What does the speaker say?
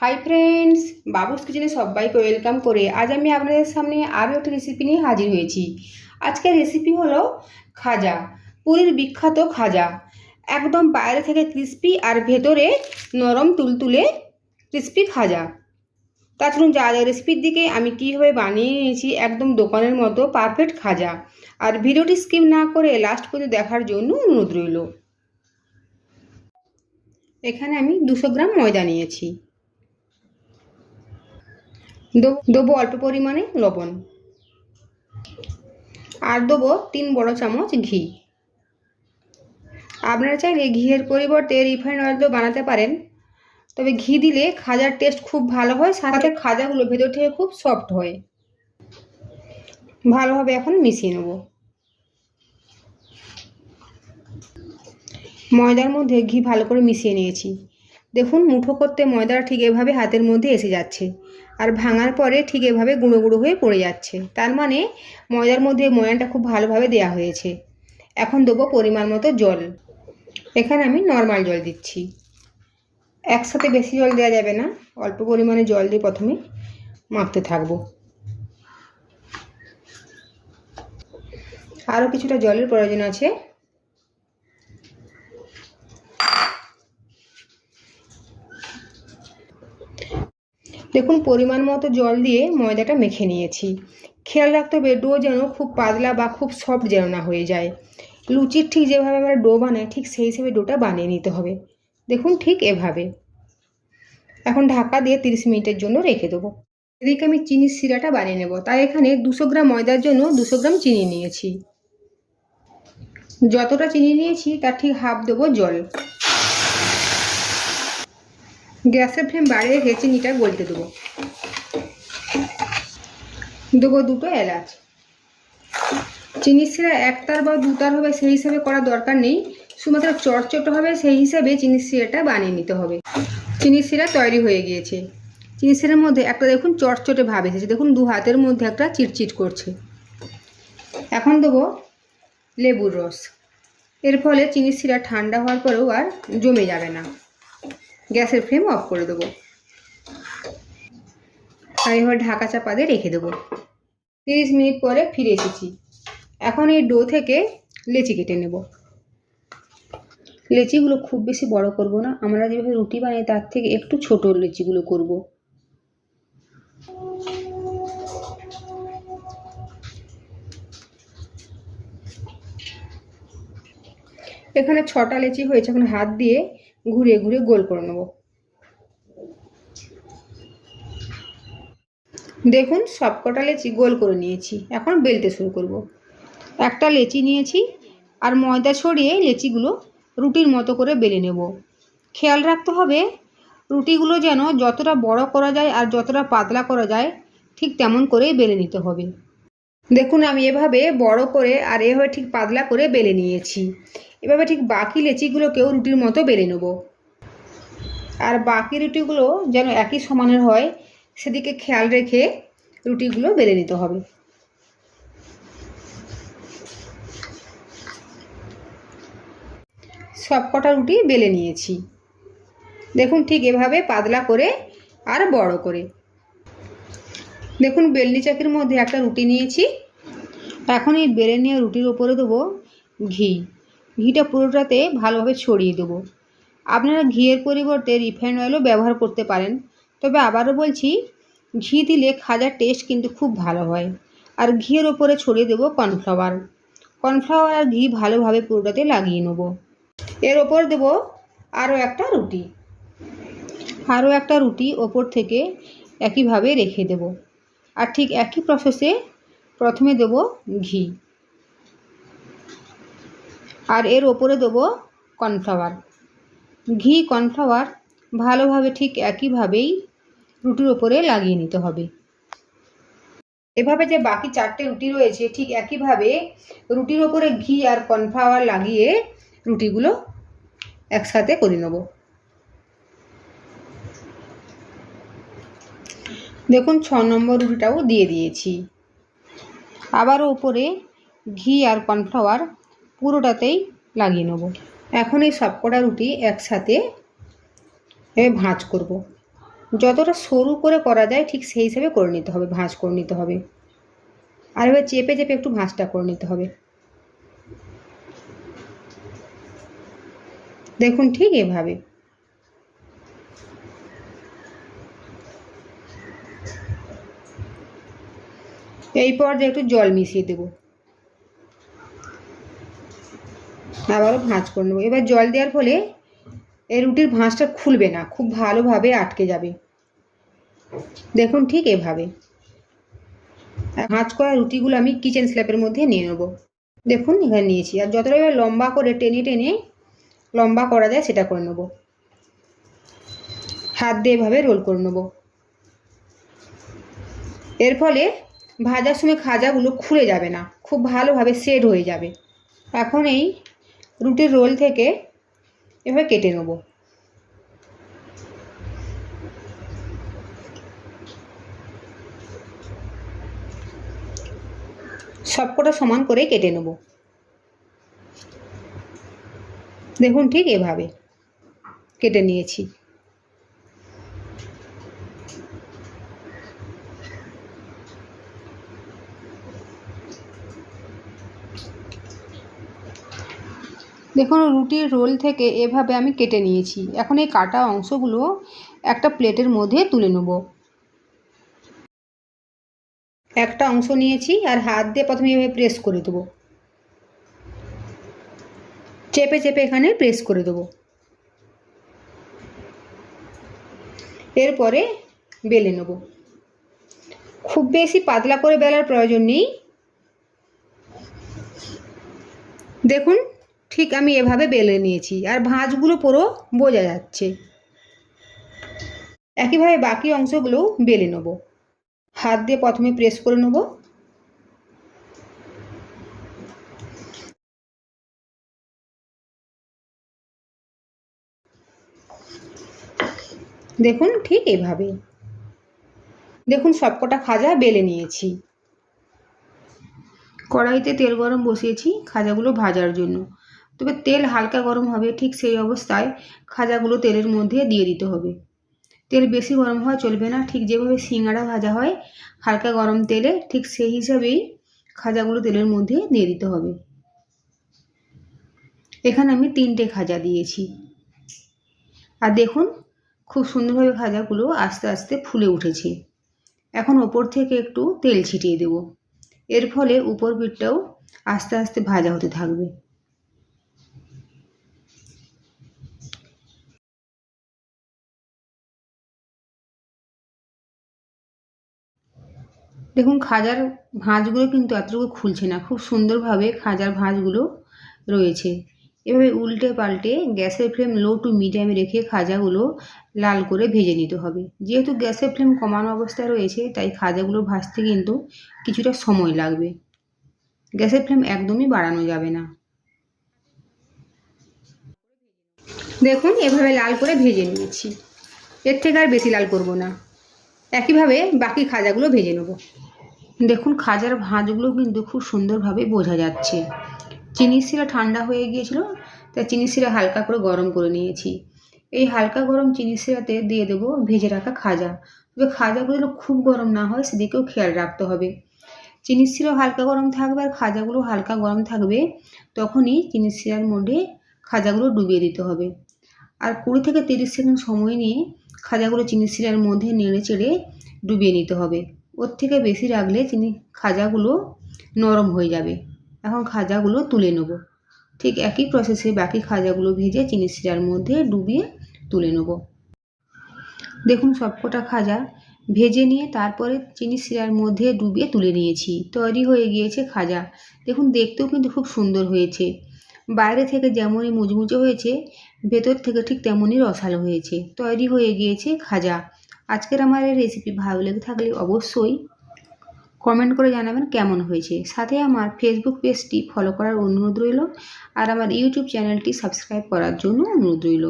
Hi friends বাবুস কিচেনে সবাইকে welcome করে আজ আমি আপনাদের সামনে আরও একটি রেসিপি নিয়ে হাজির হয়েছি। আজকের রেসিপি হলো খাজা, পুরীর বিখ্যাত খাজা। একদম বাইরে থেকে ক্রিস্পি আর ভেতরে নরম তুলতুলে ক্রিস্পি খাজা। তা চলুন যা যা রেসিপির দিকে। আমি কীভাবে বানিয়ে নিয়েছি একদম দোকানের মতো পারফেক্ট খাজা। আর ভিডিওটি স্কিপ না করে লাস্ট পর্যন্ত দেখার জন্য অনুরোধ রইল। এখানে আমি দুশো গ্রাম ময়দা নিয়েছি। দেব- অল্প পরিমাণে লবণ। আর দেবো তিন বড় চামচ ঘি। আপনারা চাইলে ঘিয়ের পরিবর্তে রিফাইন্ড অয়েল বানাতে পারেন। তবে ঘি দিলে খাজার টেস্ট খুব ভালো হয়, সাথে খাজাগুলো ভেতর থেকে খুব সফট হয়। ভালোভাবে এখন মিশিয়ে নেব। ময়দার মধ্যে ঘি ভালো করে মিশিয়ে নিয়েছি। দেখুন মুঠো করতে ময়দাটা ঠিক এভাবে হাতের মধ্যে এসে যাচ্ছে। আর ভাঙার পরে ঠিক এভাবে গুঁড়ো গুঁড়ো হয়ে পড়ে যাচ্ছে। তার মানে ময়দার মধ্যে ময়ানটা খুব ভালোভাবে দেওয়া হয়েছে। এখন দেবো পরিমাণ মতো জল। এখানে আমি নর্মাল জল দিচ্ছি। একসাথে বেশি জল দেওয়া যাবে না। অল্প পরিমাণে জল দিয়ে প্রথমে মাখতে থাকব। আরও কিছুটা জলের প্রয়োজন আছে। দেখুন, পরিমাণ মতো জল দিয়ে ময়দাটা মেখে নিয়েছি। খেয়াল রাখতে হবে, ডো যেন খুব পাতলা বা খুব সফট যেন না হয়ে যায়। লুচির ঠিক যেভাবে আমরা ডো বানাই, ঠিক সেই হিসেবে ডোটা বানিয়ে নিতে হবে। দেখুন, ঠিক এভাবে। এখন ঢাকা দিয়ে তিরিশ মিনিটের জন্য রেখে দেবো। এদিকে আমি চিনির সিরাটা বানিয়ে নেব। তাই এখানে দুশো গ্রাম ময়দার জন্য দুশো গ্রাম চিনি নিয়েছি। যতটা চিনি নিয়েছি, তার ঠিক হাফ দেবো জল। গ্যাসের ফ্লেম বাড়িয়ে রেখে চিনিটা গলতে দেবো। দেবো দুটো এলাচ। চিনির সিরা একতার বা দুতার হবে সেই হিসাবে করার দরকার নেই। শুধুমাত্র চটচট হবে সেই হিসাবে চিনির সিরাটা বানিয়ে নিতে হবে। চিনির সিরা তৈরি হয়ে গিয়েছে। চিনির সিরার মধ্যে একটা দেখুন চটচটে ভাব এসেছে। দেখুন দু হাতের মধ্যে একটা চিটচিট করছে। এখন দেবো লেবুর রস। এর ফলে চিনির সিরা ঠান্ডা হওয়ার পরেও আর জমে যাবে না। গ্যাসের ফ্লেম অফ করে দেবো। আর এবার ঢাকা চাপা দিয়ে রেখে দেবো। তিরিশ মিনিট পরে ফিরে এসেছি। এখন এই ডো থেকে লেচি কেটে নেব। লেচিগুলো খুব বেশি বড় করব না। আমরা যেভাবে রুটি বানাই, তার থেকে একটু ছোট লেচিগুলো করব। এখানে ছটা লেচি হয়েছে। এখন হাত দিয়ে ঘুরিয়ে ঘুরিয়ে গোল করে নেব। দেখুন, সবকটা লেচি গোল করে নিয়েছি। এখন বেলতে শুরু করব। একটা লেচি নিয়েছি আর ময়দা ছড়িয়ে লেচিগুলো রুটির মতো করে বেলে নেব। খেয়াল রাখতে হবে, রুটিগুলো যেন যতটা বড় করা যায় আর যতটা পাতলা করা যায়, ঠিক তেমন করেই বেলে নিতে হবে। দেখুন, আমি এভাবে বড় করে আর এভাবে ঠিক পাতলা করে বেলে নিয়েছি। এভাবে ঠিক বাকি লেচিগুলোকেও রুটির মতো বেলে নেব। আর বাকি রুটিগুলো যেন একই সমানের হয়, সেদিকে খেয়াল রেখে রুটিগুলো বেলে নিতে হবে। সব কটা রুটি বেলে নিয়েছি। দেখুন, ঠিক এভাবে পাতলা করে আর বড় করে। দেখুন, বেলনি চাকির মধ্যে একটা রুটি নিয়েছি। এখন এই বেলে নিয়ে রুটির ওপরে দেবো ঘি। ঘিটা পুরোটাতে ভালোভাবে ছড়িয়ে দেবো। আপনারা ঘিয়ের পরিবর্তে রিফাইন্ড অয়েলও ব্যবহার করতে পারেন। তবে আবারও বলছি, ঘি দিলে খাজার টেস্ট কিন্তু খুব ভালো হয়। আর ঘিয়ের ওপরে ছড়িয়ে দেবো কর্নফ্লাওয়ার। কর্নফ্লাওয়ার আর ঘি ভালোভাবে পুরোটাতে লাগিয়ে নেব। এর ওপর দেব আরও একটা রুটি। আরও একটা রুটি ওপর থেকে একইভাবে রেখে দেব। আর ঠিক একই প্রসেসে প্রথমে দেব ঘি। আর এর ওপরে দেব কর্নফ্লাওয়ার ঘি কর্নফ্লাওয়ার ভালোভাবে ঠিক একইভাবেই রুটির ওপরে লাগিয়ে নিতে হবে। এভাবে যে বাকি চারটে রুটি রয়েছে, ঠিক একইভাবে রুটির ওপরে ঘি আর কর্নফ্লাওয়ার লাগিয়ে রুটিগুলো একসাথে করে নেব। দেখুন, ছ নম্বর রুটিটাও দিয়ে দিয়েছি। আবারও উপরে ঘি আর কর্নফ্লাওয়ার পুরোটাতেই লাগিয়ে নেব। এখন এই সবকটা রুটি একসাথে এভাবে ভাঁজ করব। যতটা সরু করে করা যায় ঠিক সেই হিসেবে করে নিতে হবে, ভাঁজ করে নিতে হবে। আর এবার চেপে চেপে একটু ভাঁজটা করে নিতে হবে। দেখুন ঠিক এভাবে। এই পর্যায়ে একটু জল মিশিয়ে দেবো। আবারও ভাঁজ করে নেব। এবার জল দেওয়ার ফলে এই রুটির ভাঁজটা খুলবে না, খুব ভালোভাবে আটকে যাবে। দেখুন ঠিক এভাবে। ভাঁজ করা রুটিগুলো আমি কিচেন স্ল্যাপের মধ্যে নিয়ে নেব। দেখুন এখানে নিয়েছি। আর যতটা এবার লম্বা করে টেনে টেনে লম্বা করা যায় সেটা করে নেব। হাত দিয়ে এভাবে রোল করে নেব। এর ফলে ভাজার সময় খাজাগুলো খুলে যাবে না। খুব ভালোভাবে সেট হয়ে যাবে। এখন এই রুটির রোল থেকে এভাবে কেটে নেব। সবকটা সমান করে কেটে নেব। দেখুন ঠিক এভাবে কেটে নিয়েছি। দেখুন, রুটির রোল থেকে এভাবে আমি কেটে নিয়েছি। এখন এই কাটা অংশগুলো একটা প্লেটের মধ্যে তুলে নেব। একটা অংশ নিয়েছি আর হাত দিয়ে প্রথমে এভাবে প্রেস করে দেবো। চেপে চেপে এখানে প্রেস করে দেবো। এরপরে বেলে নেব। খুব বেশি পাতলা করে বেলার প্রয়োজন নেই। দেখুন ঠিক আমি এভাবে বেলে নিয়েছি, আর ভাঁজগুলো পুরো বোঝা যাচ্ছে। একইভাবে বাকি অংশগুলোও বেলে নেব। হাত দিয়ে প্রথমে প্রেস করে নেব। দেখুন ঠিক এভাবে। দেখুন সবকটা খাজা বেলে নিয়েছি। কড়াইতে তেল গরম বসিয়েছি খাজাগুলো ভাজার জন্য। তবে তেল হালকা গরম হবে, ঠিক সেই অবস্থায় খাজাগুলো তেলের মধ্যে দিয়ে দিতে হবে। তেল বেশি গরম হওয়া চলবে না, ঠিক যেভাবে সিঙ্গাড়া ভাজা হয়, হালকা গরম তেলে ঠিক সেই হিসাবেই খাজাগুলো তেলের মধ্যে দিয়ে দিতে হবে। এখানে আমি তিনটে খাজা দিয়েছি। আর দেখুন, খুব সুন্দরভাবে খাজাগুলো আস্তে আস্তে ফুলে উঠেছে। এখন ওপর থেকে একটু তেল ছিটিয়ে দেব। এর ফলে উপর পিঠটাও আস্তে আস্তে ভাজা হতে থাকবে। দেখুন, খাজার ভাঁজগুলো কিন্তু এতটুকু খুলছে না। খুব সুন্দরভাবে খাজার ভাঁজগুলো রয়েছে। এভাবে উল্টে পাল্টে গ্যাসের ফ্লেম লো টু মিডিয়ামে রেখে খাজাগুলো লাল করে ভেজে নিতে হবে। যেহেতু গ্যাসের ফ্লেম কমানো অবস্থায় রয়েছে, তাই খাজাগুলো ভাজতে কিন্তু কিছুটা সময় লাগবে। গ্যাসের ফ্লেম একদমই বাড়ানো যাবে না। দেখুন, এভাবে লাল করে ভেজে নিয়েছি। এর থেকে আর বেশি লাল করব না। একইভাবে বাকি খাজাগুলো ভেজে নেব। দেখুন, খাজার ভাঁজগুলো কিন্তু খুব সুন্দরভাবে বোঝা যাচ্ছে। চিনি শিরা ঠান্ডা হয়ে গিয়েছিল, তাই চিনি শিরা হালকা করে গরম করে নিয়েছি। এই হালকা গরম চিনি শিরাতে দিয়ে দেবো ভেজে রাখা খাজা। তবে খাজাগুলো খুব গরম না হয়, সেদিকেও খেয়াল রাখতে হবে। চিনির শিরাও হালকা গরম থাকবে, আর খাজাগুলো হালকা গরম থাকবে, তখনই চিনি শিরার মধ্যে খাজাগুলো ডুবিয়ে দিতে হবে। আর কুড়ি থেকে তিরিশ সেকেন্ড সময় নিয়ে খাজাগুলো চিনি শিরার মধ্যে নেড়ে চেড়ে ডুবিয়ে নিতে হবে। ওর থেকে বেশি রাখলে চিনি খাজাগুলো নরম হয়ে যাবে। এখন খাজাগুলো তুলে নেব। ঠিক একই প্রসেসে বাকি খাজাগুলো ভেজে চিনি শিরার মধ্যে ডুবিয়ে তুলে নেব। দেখুন সবকটা খাজা ভেজে নিয়ে তারপরে চিনি শিরার মধ্যে ডুবিয়ে তুলে নিয়েছি। তৈরি হয়ে গিয়েছে খাজা। দেখুন দেখতেও কিন্তু খুব সুন্দর হয়েছে। বাইরে থেকে যেমনই মুচমুচে হয়েছে, ভেতর থেকে ঠিক তেমনই রসালো হয়েছে। তৈরি হয়ে গিয়েছে খাজা। আজকের আমার এই রেসিপি ভালো লেগে থাকলে অবশ্যই কমেন্ট করে জানাবেন কেমন হয়েছে। সাথে আমার ফেসবুক পেজটি ফলো করার অনুরোধ রইল, আর আমার ইউটিউব চ্যানেলটি সাবস্ক্রাইব করার জন্য অনুরোধ রইল।